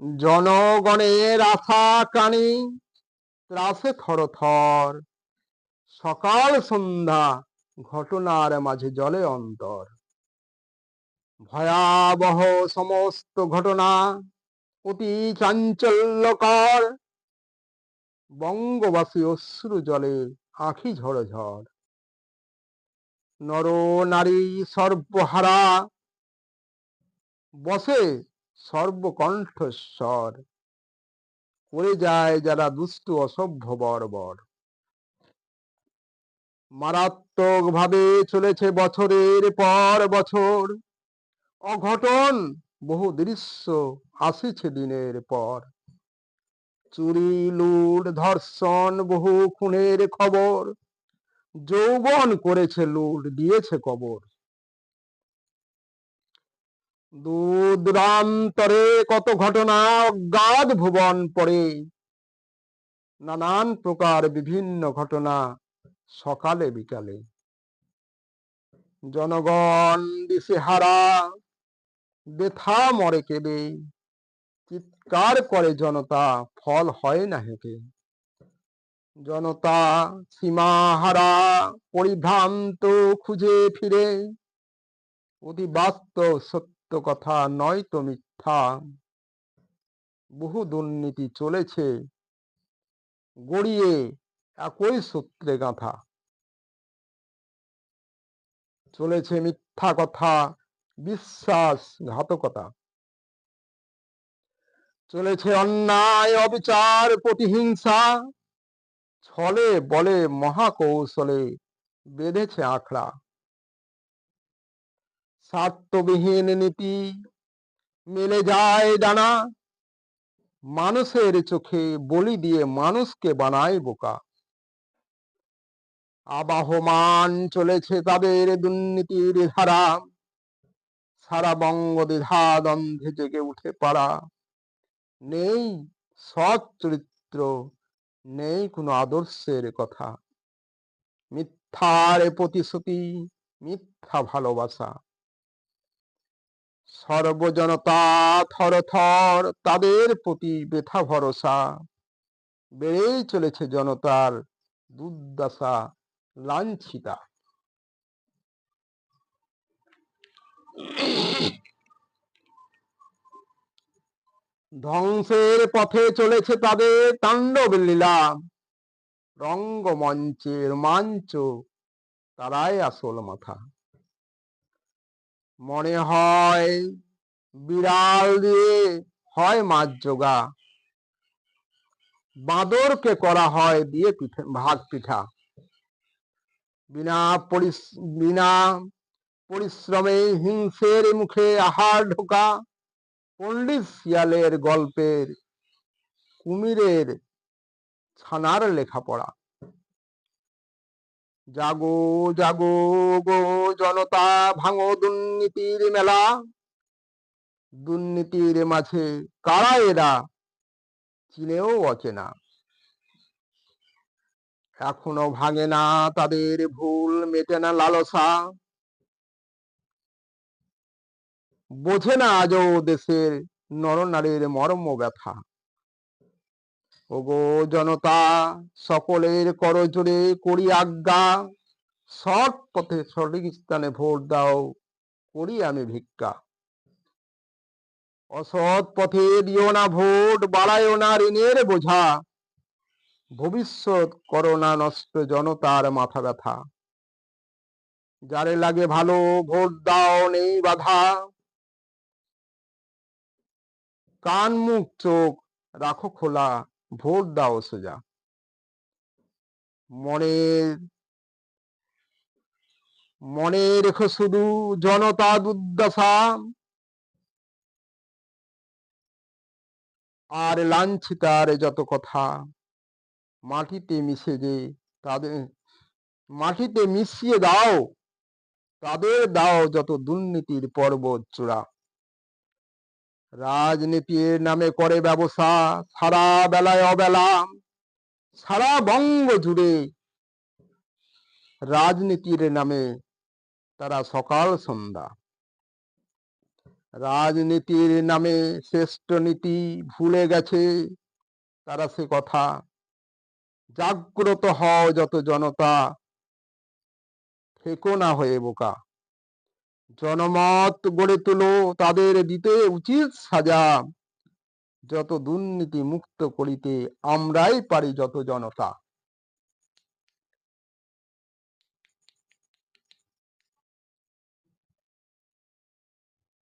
জনগণের আশা কানি ত্রাসে থর থর। সকাল সন্ধ্যা, ঘটনার মাঝে জলে অন্তর। ভয়াবহ সমস্ত ঘটনা অতি চাঞ্চল্যকর। বঙ্গবাসী অশ্রু জলে, আঁখি ঝড় ঝড়। নর নারী সর্বহারা বসে সর্বকণ্ঠস্বর। করে যায় যারা দুষ্ট, অসভ্য, বর্বর। মারাত্মক ভাবে চলেছে বছরের পর বছর। অঘটন, বহু দৃশ্য আসিছে দিনের পর। চুরি, লুট, ধর্ষণ, বহু খুনের খবর। যৌবন করেছে, লুট, দিয়েছে কবর। দূরান্তরে কত ঘটনা অজ্ঞাত ভুবন পড়ে। নানান প্রকার বিভিন্ন ঘটনা সকালে বিকালে। জনগণ দিশেহারা বেথা মরে কেঁদে। চিৎকার করে জনতা, ফল হয় না হেঁটে। জনতা সীমাহারা, পরিভ্রান্ত, খুঁজে ফিরে। অতি বাস্তব সত্য কথা নয় তো মিথ্যা। বহু দুর্নীতি চলেছে। গড়িয়ে একই সূত্রে গাঁথা। চলেছে মিথ্যা কথা বিশ্বাস ঘাতকতা চলেছে অন্যায়, অবিচার, প্রতিহিংসা। ছলে বলে মহাকৌশলে বেঁধেছে আখড়া। স্বার্থবিহীন নীতি মেলে যায় ডানা। মানুষের চোখে বলি দিয়ে মানুষকে বানায় বোকা। আবাহমান চলেছে তাদের দুর্নীতির ধারা। সারা বঙ্গ দ্বিধা দ্বন্দ্বে জেগে উঠে পারা নেই সৎ চরিত্র, নেই কোনো আদর্শের কথা। মিথ্যার প্রতিশ্রুতি, মিথ্যা ভালোবাসা। সর্বজনতা থর থর তাদের প্রতি বেথা ভরসা। বেড়েই চলেছে জনতার দুর্দশা, লাঞ্ছিতা। ধ্বংসের পথে চলেছে তাদের তাণ্ডব লীলা। রঙ্গমঞ্চের মাঞ্চ, তারাই আসল মাথা। মনে হয় বিড়াল দিয়ে হয় মাছ জোগা। বাঁদরকে করা হয় দিয়ে ভাগ পিঠা। বিনা বিনা পরিশ্রমে হিংসের মুখে আহার ঢোকা। পণ্ডিত শিয়ালের গল্পের কুমিরের ছানার লেখাপড়া। জাগো জাগো গো জনতা, ভাঙো দুর্নীতির মেলা। দুর্নীতির মাঝে কারা এরা? চিনেও অচেনা। এখনও ভাঙে না তাদের ভুল, মেটে না লালসা। বোঝে না আজও দেশের নরনারীর মর্ম ব্যথা ওগো জনতা, সকলের করজোরে করি আজ্ঞা। সৎ পথে সঠিক স্থানে ভোট দাও, করি আমি ভিক্ষা। অসৎ পথে দিও না ভোট, বাড়ায়ও না ঋণের বোঝা। ভবিষ্যৎ করোনা নষ্ট জনতার মাথা ব্যথা। যারে লাগে ভালো, ভোট দাও, নেই বাধা। কান মুখ চোখ রাখো খোলা ভোট দাও সোজা। মনের মনে রেখো শুধু জনতা দুর্দশা আর লাঞ্ছিতার যত কথা, মাটিতে মিশে যে তাদের, মাটিতে মিশিয়ে দাও, তাদের দাও যত দুর্নীতির পর্বত চূড়া। রাজনীতির নামে করে ব্যবসা, সারা বেলায় অবেলা, সারা বঙ্গ জুড়ে রাজনীতির নামে তারা সকাল সন্ধ্যা। রাজনীতির নামে শ্রেষ্ঠ নীতি ভুলে গেছে তারা সে কথা। জাগ্রত হও যত জনতা থেকো না হয়ে বোকা। জনমত গড়ে তোলো, তাদের দিতে উচিত সাজা। যত দুর্নীতি মুক্ত করিতে আমরাই পারি যত জনতা।